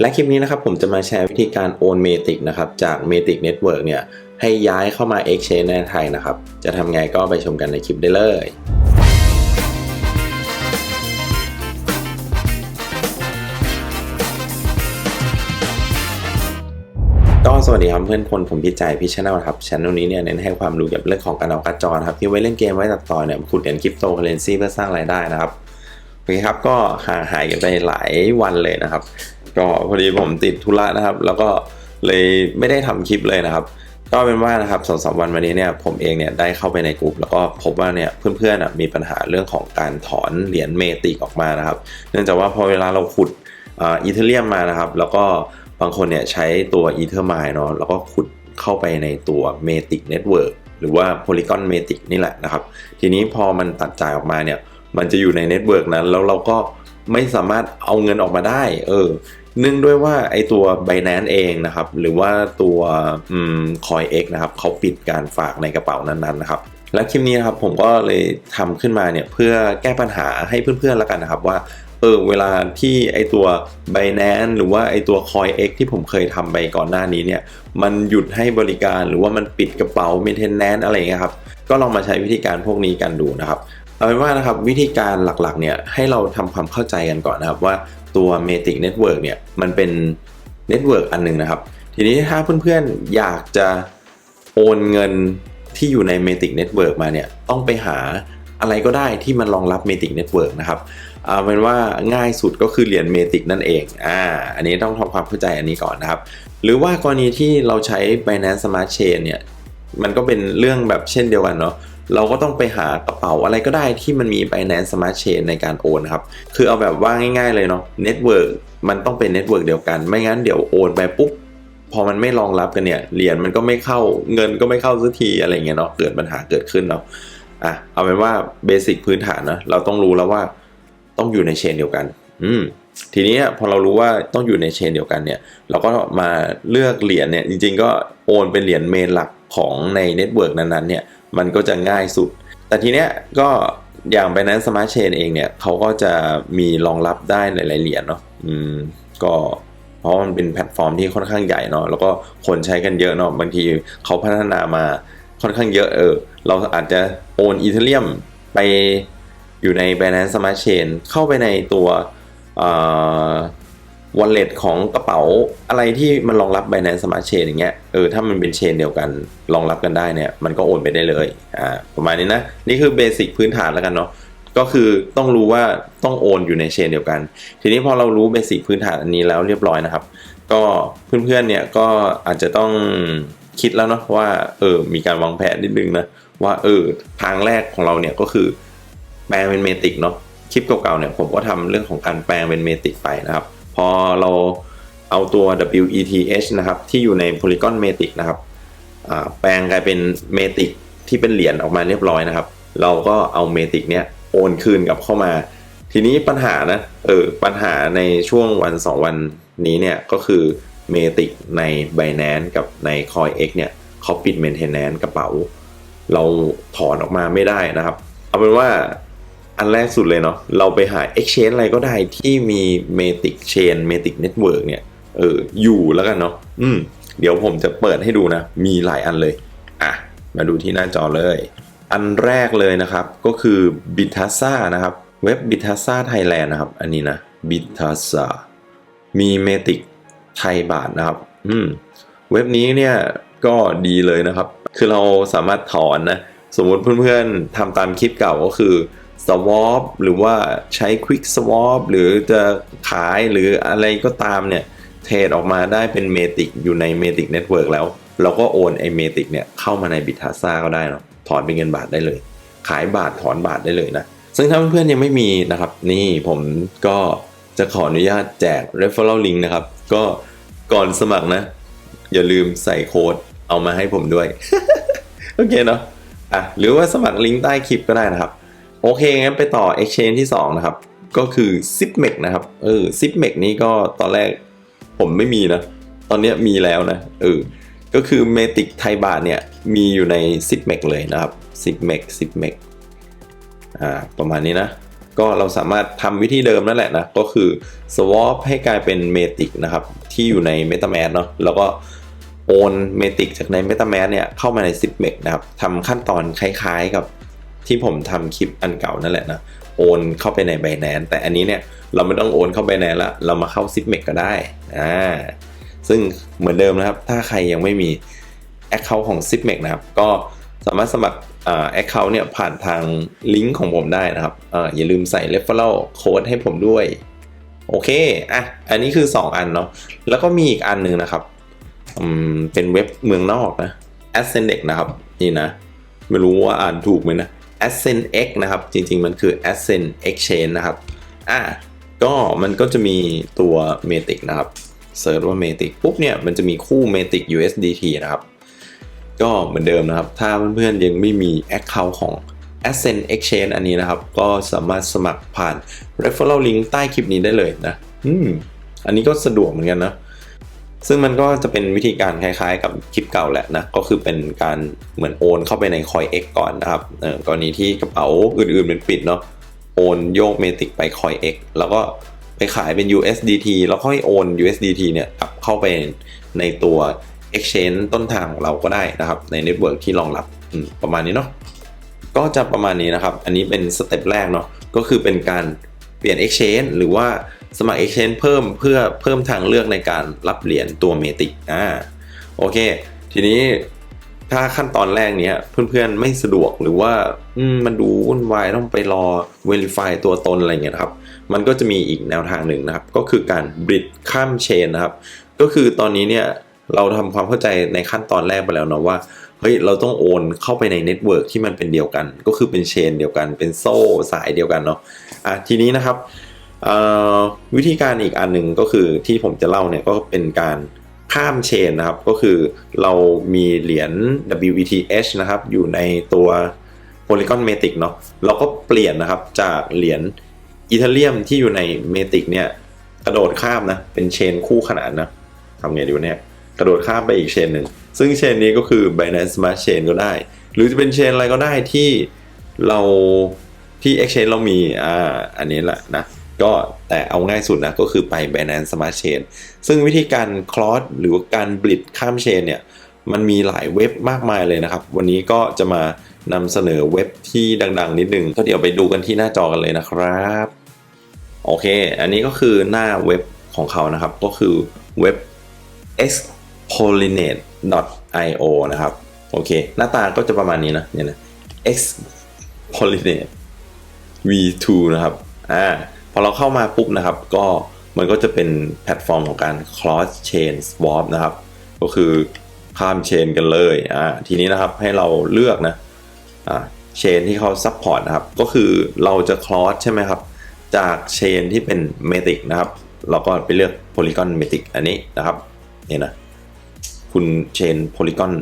และคลิปนี้นะครับผมจะมาแชร์วิธีการโอนเมติกนะครับจาก Matic Network เนี่ยให้ย้ายเข้ามา Exchange ในไทยนะครับ จะทำไงก็ไปชมกันในคลิปได้เลยก็สวัสดีครับเพื่อนพลผมพิจัยพี่ชแนลครับช anel นี้เนี่ยเน้นให้ความรู้เกี่ยวกับเรื่องของการเอากร์ดจอนะครับที่ไว้เล่นเกมไว้ตัดต่อเนี่ยขุดเหรียญคริปโตเคอเรนซีเพื่อสร้างรายได้นะครับโอเคครับก็ห่างหายกันไปหลายวันเลยนะครับ ก็พอดีผมติดธุระนะครับ แล้วก็เลยไม่ได้ทำคลิปเลยนะครับ ก็เป็นว่านะครับสองสามวันวันนี้เนี่ยผมเองเนี่ยได้เข้าไปในกลุ่มแล้วก็พบว่าเนี่ยเพื่อนๆมีปัญหาเรื่องของการถอนเหรียญเมติกออกมานะครับ เนื่องจากว่าพอเวลาเราขุดอีเทเรียมมานะครับ แล้วก็บางคนเนี่ยใช้ตัว e t h e r m i n เนาะแล้วก็ขุดเข้าไปในตัว Matic Network หรือว่า Polygon Matic นี่แหละนะครับ ทีนี้พอมันตัดจ่ายออกมาเนี่ย มันจะอยู่ในเน็ตเวิร์กนั้น แล้วเราก็ไม่สามารถเอาเงินออกมาได้ เออ เนื่องด้วยว่าไอตัว Binance เองนะครับ หรือว่าตัวคอืม CoinX นะครับเขาปิดการฝากในกระเป๋านั้นๆนะครับและคลิปนี้นะครับผมก็เลยทำขึ้นมาเนี่ยเพื่อแก้ปัญหาให้เพื่อนๆแล้วกันนะครับว่าเออเวลาที่ไอตัว Binance หรือว่าไอตัว CoinX ที่ผมเคยทำไปก่อนหน้านี้เนี่ยมันหยุดให้บริการหรือว่ามันปิดกระเป๋า maintenance อะไรเงี้ยครับก็ลองมาใช้วิธีการพวกนี้กันดูนะครับ เอาเป็นว่านะครับวิธีการหลักๆเนี่ยให้เราทำความเข้าใจกันก่อนนะครับว่าตัว Matic Network เนี่ยมันเป็นเน็ตเวิร์กอันหนึงนะครับ ทีนี้ถ้าเพื่อนๆอยากจะโอนเงินที่อยู่ใน Matic Network มาเนี่ยต้องไปหาอะไรก็ได้ที่มันรองรับ Matic Network นะครับเอาเป็นว่าง่ายสุดก็คือเหรียญเมติกนั่นเองอ่าอันนี้ต้องทำความเข้าใจอันนี้ก่อนนะครับ หรือว่ากรณีที่เราใช้ Binance Smart Chain เนี่ยมันก็เป็นเรื่องแบบเช่นเดียวกันเนาะ เราก็ต้องไปหากระเป๋าอะไรก็ได้ที่มันมี Binance Smart Chain ในการโอนครับ คือเอาแบบว่าง่ายๆเลยเนาะ Network มันต้องเป็น Network เดียวกัน ไม่งั้นเดี๋ยวโอนไปปุ๊บ พอมันไม่รองรับกันเนี่ยเหรียญมันก็ไม่เข้าเงินก็ไม่เข้าสักทีอะไรเงี้ยเนาะเกิดปัญหาเกิดขึ้นเนาะอะเอาเป็นว่าเบสิกพื้นฐานนะเราต้องรู้แล้วว่าต้องอยู่ในเชนเดียวกัน อืมทีนี้พอเรารู้ว่าต้องอยู่ในเชนเดียวกันเนี่ย เราก็มาเลือกเหรียญเนี่ยจริง ๆ ก็โอนเป็นเหรียญเมนหลักของในเน็ตเวิร์กนั้นๆเนี่ย มันก็จะง่ายสุด แต่ทีเนี้ยก็อย่างไปนั้น Smart Chain เองเนี่ยเขาก็จะมีรองรับได้หลายๆเหรียญเนาะอืมก็เพราะมันเป็นแพลตฟอร์มที่ค่อนข้างใหญ่เนาะแล้วก็คนใช้กันเยอะเนาะบางทีเขาพัฒนามาค่อนข้างเยอะเออเราอาจจะโอนอีเทเรียมไปอยู่ใน Binance Smart Chain เข้าไปในตัว วอลเล็ตของกระเป๋าอะไรที่มันรองรับ Binance Smart Chain อย่างเงี้ยเออถ้ามันเป็นเชนเดียวกันรองรับกันได้เนี่ยมันก็โอนไปได้เลยอ่าประมาณนี้นะ นี่คือเบสิกพื้นฐานแล้วกันเนาะก็คือต้องรู้ว่าต้องโอนอยู่ในเชนเดียวกัน ทีนี้พอเรารู้เบสิกพื้นฐานอันนี้แล้วเรียบร้อยนะครับ ก็เพื่อนๆเนี่ยก็อาจจะต้องคิดแล้วเนาะว่าเออมีการวางแผนนิดนึงนะว่าเออทางแรกของเราเนี่ยก็คือแปลงเป็นเมติกเนาะคลิปเก่าๆเนี่ยผมก็ทำเรื่องของการแปลงเป็นเมติกไปนะครับ พอเราเอาตัว WETH นะครับที่อยู่ใน Polygon Matic นะครับแปลงกลายเป็นเมติกที่เป็นเหรียญออกมาเรียบร้อยนะครับ เราก็เอาเมติกเนี่ยโอนคืนกลับเข้ามา ทีนี้ปัญหานะเออปัญหาในช่วงวัน 2 วันนี้เนี่ยก็คือเมติกใน Binance กับใน CoinX เนี่ยเขาปิด Maintenance กระเป๋า เราถอนออกมาไม่ได้นะครับ เอาเป็นว่า อันแรกสุดเลยเนาะเราไปหา exchange อะไรก็ได้ที่มี Matic Chain Matic Network เนี่ยเอออยู่แล้วกันเนาะอืมเดี๋ยวผมจะเปิดให้ดูนะ มีหลายอันเลย อะ มาดูที่หน้าจอเลย อันแรกเลยนะครับ ก็คือ b i t a s a นะครับ เว็บ b i t a s a Thailand นะครับ อันนี้นะ b i t a s a มี Matic ไทยบาทนะครับ อืม เว็บนี้เนี่ยก็ดีเลยนะครับ คือเราสามารถถอนนะ สมมติเพื่อนๆทำตามคลิปเก่าก็คือ swap หรือว่าใช้ quick swap หรือจะขายหรืออะไรก็ตามเนี่ย เทรดออกมาได้เป็นเมติกอยู่ในเมติกเน็ตเวิร์กแล้ว เราก็โอนไอเมติกเนี่ยเข้ามาในบิทาซ่าก็ได้เนาะถอนเป็นเงินบาทได้เลย ขายบาทถอนบาทได้เลยนะ ซึ่งถ้าเพื่อนๆยังไม่มีนะครับ นี่ผมก็จะขออนุญาตแจก referral link นะครับ ก็ก่อนสมัครนะ อย่าลืมใส่โค้ดเอามาให้ผมด้วย โอเคเนาะอะหรือว่าสมัครลิงก์ใต้คลิปก็ได้นะครับ โอเคงั้นไปต่อ Exchange ที่ 2 นะครับ ก็คือ z i p m e x นะครับ เออ z i p m e x นี่ก็ตอนแรกผมไม่มีนะ ตอนนี้มีแล้วนะ เออ ก็คือ Matic ไทยบาทเนี่ย มีอยู่ใน z i p m e x เลยนะครับ z i p m e x z i p m e x อ่า ประมาณนี้นะ ก็เราสามารถทำวิธีเดิมนั่นแหละนะ ก็คือ swap ให้กลายเป็นเมติกนะครับ ที่อยู่ใน MetaMask เนาะ แล้วก็โอนเมติกจากใน MetaMask เนี่ยเข้ามาใน z i p m e x นะครับทำขั้นตอนคล้ายๆกับ ที่ผมทำคลิปอันเก่านั่นแหละนะโอนเข้าไปใน Binance แต่อันนี้เนี่ยเราไม่ต้องโอนเข้า Binance ละเรามาเข้า z i p m e x ก็ได้อ่าซึ่งเหมือนเดิมนะครับ ถ้าใครยังไม่มี Account ของ z i p m e x นะครับ ก็สามารถสมัครแอ่า Account เนี่ยผ่านทางลิงก์ของผมได้นะครับออย่าลืมใส่ referral code ให้ผมด้วย โอเค อะ อันนี้คือ 2 อันเนาะ แล้วก็มีอีกอันหนึ่งนะครับอืมเป็นเว็บเมืองนอกนะ Ascendex นะครับ นี่นะ ไม่รู้ว่าอ่านถูกไหมนะ Ascend X นะครับ จริงๆ มันคือ Ascend Exchange นะครับ อะก็มันก็จะมีตัว Matic นะครับเซิร์ชว่า Matic ปุ๊บเนี่ย มันจะมีคู่ Matic USDT นะครับ ก็เหมือนเดิมนะครับ ถ้าเพื่อนๆ ยังไม่มี Account ของ Ascend Exchange อันนี้นะครับ ก็สามารถสมัครผ่าน referral link ใต้คลิปนี้ได้เลยนะ อืม อันนี้ก็สะดวกเหมือนกันนะ ซึ่งมันก็จะเป็นวิธีการคล้ายๆ กับคลิปเก่าแหละนะ ก็คือเป็นการเหมือนโอนเข้าไปใน CoinX ก่อนนะครับเออกรณีที่กระเป๋าอื่นๆเป็นปิดเนาะ โอนโยกเมติกไป CoinX แล้วก็ไปขายเป็น USDT แล้วค่อยโอน USDT เนี่ยกลับเข้าไปในตัว Exchange ต้นทางของเราก็ได้นะครับ ในเน็ตเวิร์กที่รองรับประมาณนี้เนาะ ก็จะประมาณนี้นะครับ อันนี้เป็นสเต็ปแรกเนาะ ก็คือเป็นการเปลี่ยน Exchange หรือว่า สมัคร Exchange เพิ่มเพื่อเพิ่มทางเลือกในการรับเหรียญตัวเมติกอ่าโอเค ทีนี้ถ้าขั้นตอนแรกเนี้ยเพื่อนๆไม่สะดวกหรือว่ามมันดูวุ่นวายต้องไปรอ Verify ตัวตนอะไรเงี้ยครับ มันก็จะมีอีกแนวทางหนึ่งนะครับ ก็คือการบริดข้ามเชนนะครับ ก็คือตอนนี้เนี่ยเราทำความเข้าใจในขั้นตอนแรกไปแล้วเนาะว่าเฮ้ยเราต้องโอนเข้าไปในเน็ตเวิร์กที่มันเป็นเดียวกัน ก็คือเป็นเชนเดียวกันเป็นโซ่สายเดียวกันเนาะอะทีนี้นะครับ วิธีการอีกอันหนึ่งก็คือที่ผมจะเล่าเนี่ยก็เป็นการข้ามเชนนะครับ ก็คือเรามีเหรียญ WETH นะครับ อยู่ในตัว Polygon Matic เนาะเราก็เปลี่ยนนะครับจากเหรียญอีเทเรียมที่อยู่ใน Matic เนี่ยกระโดดข้ามนะเป็นเชนคู่ขนานนะทำไงดีวะเนี่ยกระโดดข้ามไปอีกเชนหนึ่ง ซึ่งเชนนี้ก็คือ Binance Smart Chain ก็ได้ หรือจะเป็นเชนอะไรก็ได้ที่เราที่ Exchange เรามีอ่าอันนี้แหละนะ ก็แต่เอาง่ายสุดนะก็คือไป Binance Smart Chain ซึ่งวิธีการ cross หรือการบลิดข้ามเชนเนี่ยมันมีหลายเว็บมากมายเลยนะครับ วันนี้ก็จะมานำเสนอเว็บที่ดัง ๆ นิดนึงก็เดี๋ยวไปดูกันที่หน้าจอกันเลยนะครับ โอเค อันนี้ก็คือหน้าเว็บของเขานะครับ ก็คือเว็บ xpollinate.io นะครับ โอเค หน้าตาก็จะประมาณนี้นะเนี่ยนะ xpollinate v2 นะครับ อ่า อเราเข้ามาปุ๊บนะครับ ก็มันก็จะเป็นแพลตฟอร์มของการ cross chain swap นะครับ ก็คือข้ามเชนกันเลยอ่าทีนี้นะครับให้เราเลือกนะอ่าเชนที่เขา support นะครับ ก็คือเราจะ cross ใช่ไหมครับ จากเชนที่เป็น Matic นะครับ เราก็ไปเลือก Polygon Matic อันนี้นะครับเนี่ยนะคุณเชน Polygon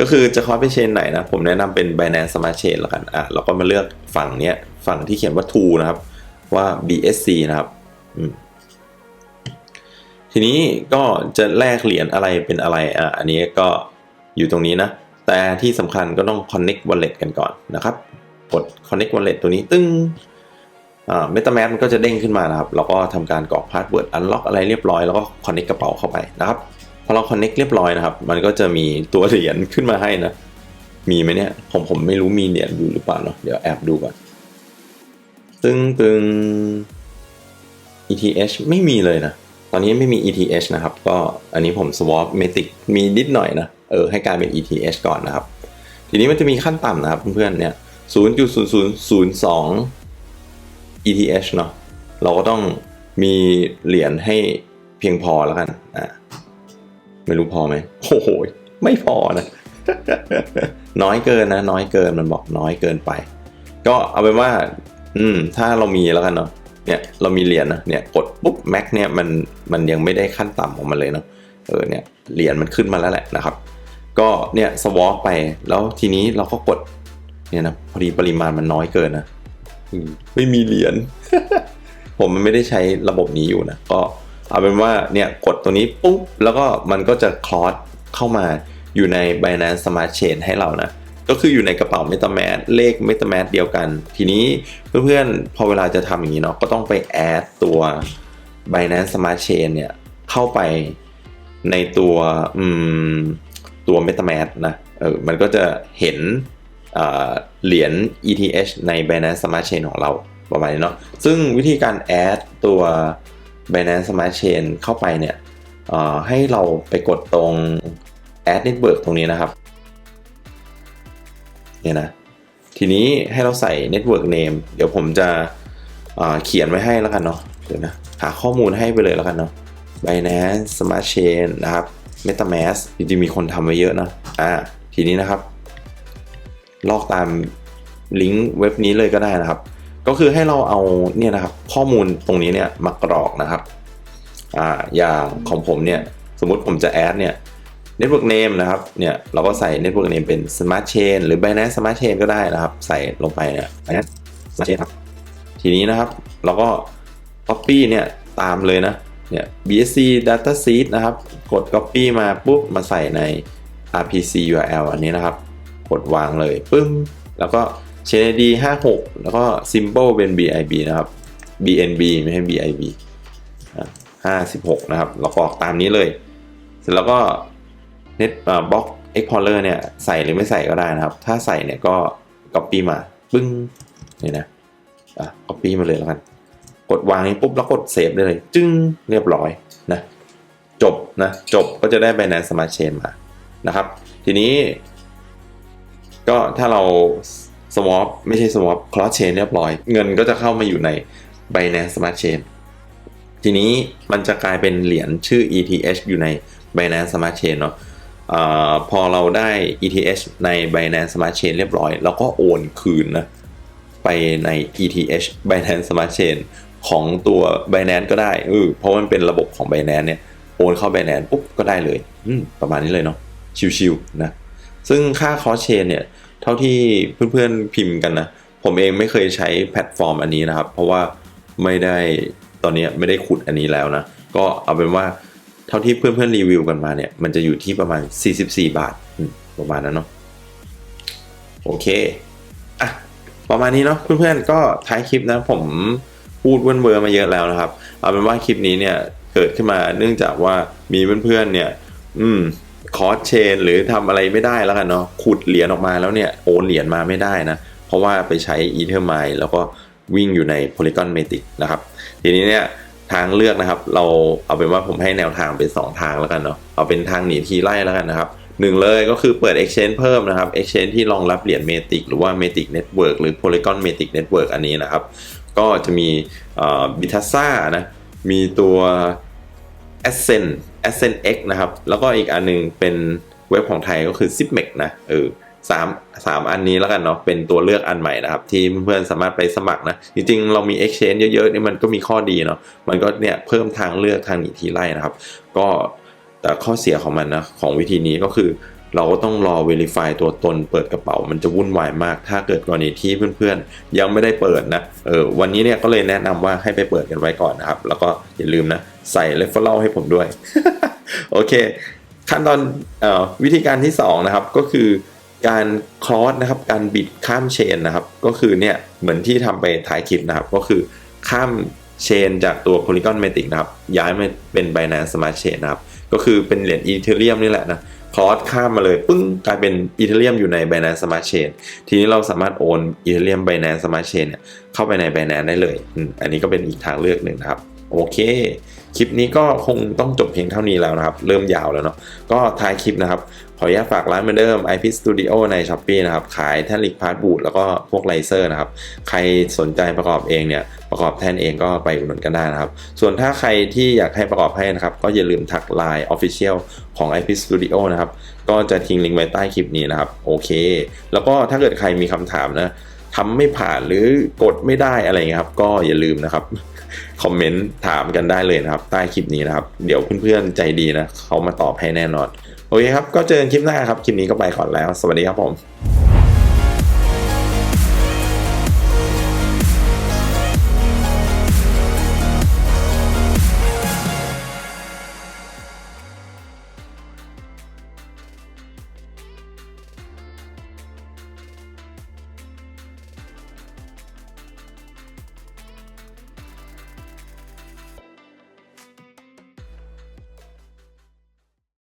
ก็คือจะคอไปเชนไหนนะ ผมแนะนำเป็น Binance Smart Chain แล้วกันอะเราก็มาเลือกฝั่งเนี้ยฝั่งที่เขียนว่า to นะครับ ว่า BSC นะครับทีนี้ก็จะแลกเหรียญอะไรเป็นอะไรอะอันนี้ก็อยู่ตรงนี้นะ แต่ที่สำคัญก็ต้อง connect wallet กันก่อนนะครับกด connect wallet ตัวนี้ตึ้งอ่า MetaMask มันก็จะเด้งขึ้นมานะครับ แล้วก็ทำการกรอกพาสเวิร์ดอันล็อกอะไรเรียบร้อยแล้วก็ connect กระเป๋าเข้าไปนะครับพอเรา connect เรียบร้อยนะครับ มันก็จะมีตัวเหรียญขึ้นมาให้นะ มีไหมเนี่ยผมผมไม่รู้มีเหรียญอยู่หรือเปล่าเนาะเดี๋ยวแอบดูก่อน ตึงตึง ETH ไม่มีเลยนะ ตอนนี้ไม่มี ETH นะครับ ก็อันนี้ผม swap Matic มีนิดหน่อยนะ เออ ให้กลายเป็น ETH ก่อนนะครับ ทีนี้มันจะมีขั้นต่ำนะครับเพื่อนๆ เนี่ย 0.0002 ETH เนาะ เราก็ต้องมีเหรียญให้เพียงพอแล้วกัน อ่าไม่รู้พอไหมโอ้โห ไม่พอนะ น้อยเกินนะ น้อยเกิน มันบอกน้อยเกินไป ก็เอาเป็นว่า อืม ถ้าเรามีแล้วกันเนาะเนี่ยเรามีเหรียญนะเนี่ยกดปุ๊บแม็กเนี่ยมันมันยังไม่ได้ขั้นต่ำของมันเลยเนาะเออเนี่ยเหรียญมันขึ้นมาแล้วแหละนะครับ ก็เนี่ยสวอปไปแล้วทีนี้เราก็กดเนี่ยนะพอดีปริมาณมันน้อยเกินนะไม่มีเหรียญผมมันไม่ได้ใช้ระบบนี้อยู่นะก็เอาเป็นว่าเนี่ยกดตัวนี้ปุ๊บแล้วก็มันก็จะคลอสเข้ามาอยู่ใน Binance Smart Chain ให้เรานะ ก็คืออยู่ในกระเป๋า MetaMask เลข MetaMask เดียวกัน ทีนี้เพื่อนๆ พอเวลาจะทำอย่างนี้เนาะก็ต้องไปแอดตัว Binance Smart Chain เนี่ย เข้าไปในตัวอืมตัว MetaMask นะเออมันก็จะเห็นเหรียญ ETH ใน Binance Smart Chain ของเราประมาณนี้เนาะซึ่งวิธีการแอดตัว Binance Smart Chain เข้าไปเนี่ยให้เราไปกดตรง Add Network ตรงนี้นะครับ เนี่ยนะ ทีนี้ให้เราใส่ Network Name เดี๋ยวผมจะเขียนไว้ให้แล้วกันเนาะเดี๋ยวนะ หาข้อมูลให้ไปเลยแล้วกันเนาะ Binance Smart Chain นะครับ MetaMask จริงๆมีคนทำไว้เยอะนะอ่าทีนี้นะครับ ลอกตามลิงก์เว็บนี้เลยก็ได้นะครับ ก็คือให้เราเอาเนี่ยนะครับ ข้อมูลตรงนี้เนี่ยมากรอกนะครับอ่าอย่างของผมเนี่ย สมมติผมจะแอดเนี่ย Network Name นะครับเนี่ยเราก็ใส่ Network Name เป็น Smart Chain หรือ Binance Smart Chain ก็ได้นะครับ ใส่ลงไปเนี่ย Binance Smart Chain ครับทีนี้นะครับเราก็ Copy เนี่ยตามเลยนะเนี่ย BSC Data Seed นะครับกด Copy มาปุ๊บมาใส่ใน RPC URL อันนี้นะครับ กดวางเลยปึ้มแล้วก็ Chain ID 56 แล้วก็ Symbol เป็น BIB นะครับ BNB ไม่ให้ BIB 56 นะครับ เรากรอกตามนี้เลย เสร็จแล้วก็ Net อ่า Box Explorer เนี่ยใส่หรือไม่ใส่ก็ได้นะครับ ถ้าใส่เนี่ยก็ Copy มาปึ้งนี่นะอะ Copy มาเลยแล้วกัน กดวางนี้ปุ๊บแล้วกดเซฟได้เลย จึ้งเรียบร้อยนะจบนะจบก็จะได้ Binance Smart Chain มานะครับ ทีนี้ ก็ถ้าเรา swap ไม่ใช่ swap cross chain เรียบร้อย เงินก็จะเข้ามาอยู่ใน Binance Smart Chain ทีนี้มันจะกลายเป็นเหรียญชื่อ ETH อยู่ใน Binance Smart Chain เนาะ อพอเราได้ ETH ใน Binance Smart Chain เรียบร้อยเราก็โอนคืนนะไปใน ETH Binance Smart Chain ของตัว Binance ก็ได้เออเพราะมันเป็นระบบของ Binance เนี่ยโอนเข้า Binance ปุ๊บก็ได้เลยประมาณนี้เลยเนาะชิวๆนะซึ่งค่า cross chain เนี่ยเท่าที่เพื่อนๆพิมพ์กันนะผมเองไม่เคยใช้แพลตฟอร์มอันนี้นะครับ เพราะว่าไม่ได้ตอนนี้ไม่ได้ขุดอันนี้แล้วนะ ก็เอาเป็นว่า เท่าที่เพื่อนๆรีวิวกันมาเนี่ย มันจะอยู่ที่ประมาณ 44 บาทประมาณนั้นเนาะโอเคอะประมาณนี้เนาะเพื่อนๆก็ท้ายคลิปนะผมพูดเวิร์นเวอร์มาเยอะแล้วนะครับ เอาเป็นว่าคลิปนี้เนี่ยเกิดขึ้นมาเนื่องจากว่ามีเพื่อนๆเนี่ย อืมคอร์สเชน หรือทำอะไรไม่ได้แล้วกันเนาะขุดเหรียญออกมาแล้วเนี่ยโอนเหรียญมาไม่ได้นะ เพราะว่าไปใช้ Ether m i แล้วก็วิ่งอยู่ใน Polygon Matic นะครับ ทีนี้เนี่ย ทางเลือกนะครับ เราเอาเป็นว่าผมให้แนวทางเป็น 2 ทางแล้วกันเนาะเอาเป็นทางหนีทีไล่แล้วกันนะครับหนึ่งเลยก็คือเปิด Exchange เพิ่มนะครับ Exchange ที่รองรับเหรียญ Matic หรือว่า Matic Network หรือ Polygon Matic Network อันนี้นะครับ ก็จะมีบิทัสซ่านะมีตัว Ascent Ascent X นะครับ แล้วก็อีกอันหนึงเป็นเว็บของไทยก็คือ z i p m e x นะเออ สามสามอันนี้แล้วกันเนาะเป็นตัวเลือกอันใหม่นะครับ ที่เพื่อนสามารถไปสมัครนะ จริงๆ เรามี Exchange เยอะๆนี่มันก็มีข้อดีเนาะมันก็เนี่ยเพิ่มทางเลือกทางหนีทีไล่นะครับ ก็แต่ข้อเสียของมันนะของวิธีนี้ก็คือ เราก็ต้องรอ Verify ตัวตนเปิดกระเป๋า มันจะวุ่นวายมาก ถ้าเกิดกรณีที่เพื่อนๆ ยังไม่ได้เปิดนะเออวันนี้เนี่ยก็เลยแนะนำว่าให้ไปเปิดกันไว้ก่อนนะครับ แล้วก็อย่าลืมนะใส่ referral ให้ผมด้วยโอเค ขั้นตอนออวิธีการที่2นะครับก็คือ การคลอสนะครับการบิดข้ามเชนนะครับก็คือเนี่ยเหมือนที่ทำไปท้ายคลิปนะครับก็คือข้ามเชนจากตัว Polygon Matic นะครับย้ายมาเป็น Binance Smart Chain นะครับก็คือเป็นเหรียญ Ethereum นี่แหละนะคลอสข้ามมาเลยปึ้งกลายเป็น Ethereum อยู่ใน Binance Smart Chain ทีนี้เราสามารถโอน Ethereum Binance Smart Chain เนี่ยเข้าไปใน Binance ได้เลย อันนี้ก็เป็นอีกทางเลือกหนึ่งนะครับ โอเค คลิปนี้ก็คงต้องจบเพียงเท่านี้แล้วนะครับ เริ่มยาวแล้วเนาะก็ท้ายคลิปนะครับ ขออนุญาตฝากร้านเหมือนเดิม IP Studio ใน s h อ p e e นะครับ ขายแท่นลิกพาร์ทบูดแล้วก็พวกไลเซอร์นะครับ ใครสนใจประกอบเองเนี่ยประกอบแท่นเองก็ไปอุดหนุนกันได้นะครับ ส่วนถ้าใครที่อยากให้ประกอบให้นะครับ ก็อย่าลืมทัก Line Official ของ IP Studio นะครับ ก็จะทิ้งลิงก์ไว้ใต้คลิปนี้นะครับโอเค แล้วก็ถ้าเกิดใครมีคำถามนะ ทำไม่ผ่านหรือกดไม่ได้อะไรเงี้ยครับ ก็อย่าลืมนะครับคอมเมนต์ถามกันได้เลยนะครับ ใต้คลิปนี้นะครับ เดี๋ยวเพื่อนๆใจดีนะเขามาตอบให้แน่นอน โอเคครับ ก็เจอกันคลิปหน้าครับ คลิปนี้ก็ไปก่อนแล้ว สวัสดีครับผม